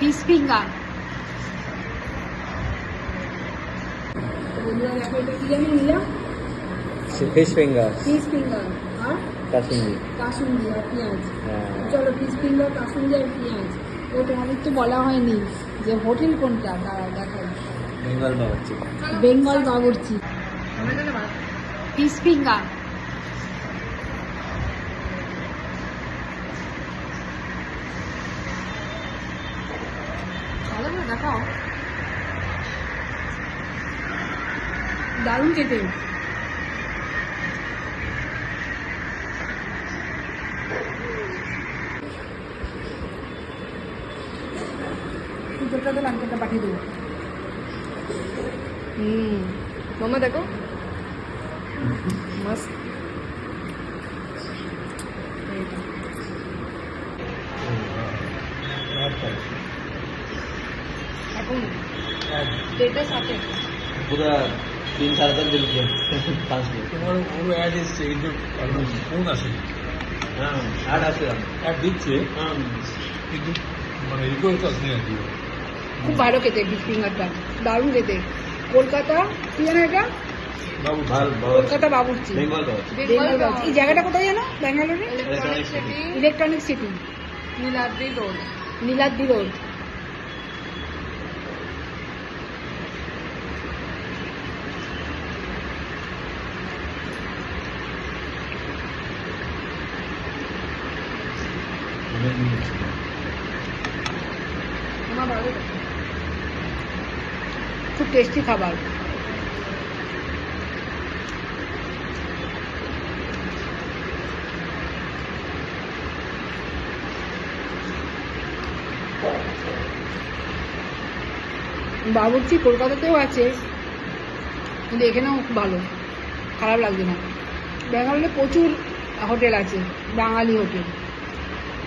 Fish finger বন্ধুরা দেখো এটা কি জানি নিলাম ফিশ ফিঙ্গার ফিশ ফিঙ্গার আর কাশ্মীরি কাসুন্দি আর পেঁয়াজ হ্যাঁ চলো ফিশ ফিঙ্গার কাসুন্দি আর পেঁয়াজ ও তোমাদের তো বলা হয়নি যে হোটেল কোনটা? দাঁড়াও দেখাই। বেঙ্গল বাবাচ্চি বেঙ্গল বাবুর্চি। ফিশ ফিঙ্গার ভালো করে দেখাও দারুণ খেতে। লাঙ্কাটা পাঠিয়ে দেবো। হুম। মামা দেখো। মস্ত। তিন তোমার হ্যাঁ আছে। খুব ভালো খেতে ফিঙ্গারটা দারুণ খেতে। কলকাতা কি জানো এটা? কলকাতা বাবুর্চি। এই জায়গাটা কোথায় জানো? ব্যাঙ্গালোরে? Electronic City Niladri road Niladri road খুব টেস্টি খাবার। বাবুর্চি কলকাতাতেও আছে, কিন্তু এখানেও খুব ভালো। খারাপ লাগছে না। ব্যাঙ্গালোরে প্রচুর হোটেল আছে, বাঙালি হোটেল।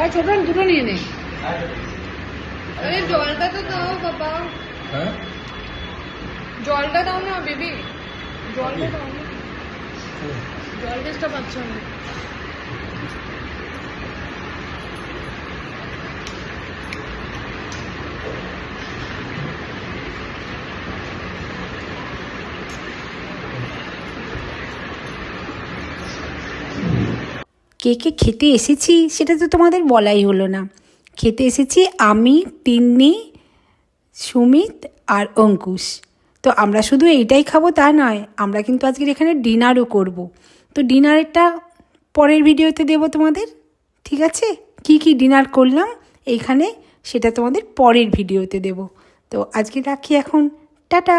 তাই ছোট দুটো নিয়ে নে। আরে জলটা তো দাও বাবা। হ্যাঁ? জলটা দাও না বেবি। জলটা দাও না। জল টেস্টটা পাচ্ছ না। কে কে খেতে এসেছি সেটা তো তোমাদের বলাই হলো না। খেতে এসেছি আমি, তিন্নি, সুমিত আর অঙ্কুশ। তো আমরা শুধু এইটাই খাব তা নয়, আমরা কিন্তু আজকের এখানে ডিনারও করব। তো ডিনারেরটা পরের ভিডিওতে দেবো তোমাদের, ঠিক আছে? কি কি ডিনার করলাম এইখানে সেটা তোমাদের পরের ভিডিওতে দেব। তো আজকে রাখি এখন, টাটা!